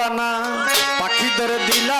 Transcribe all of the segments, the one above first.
মাওলানা পাখি ধরে দিলা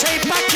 সেই পাখি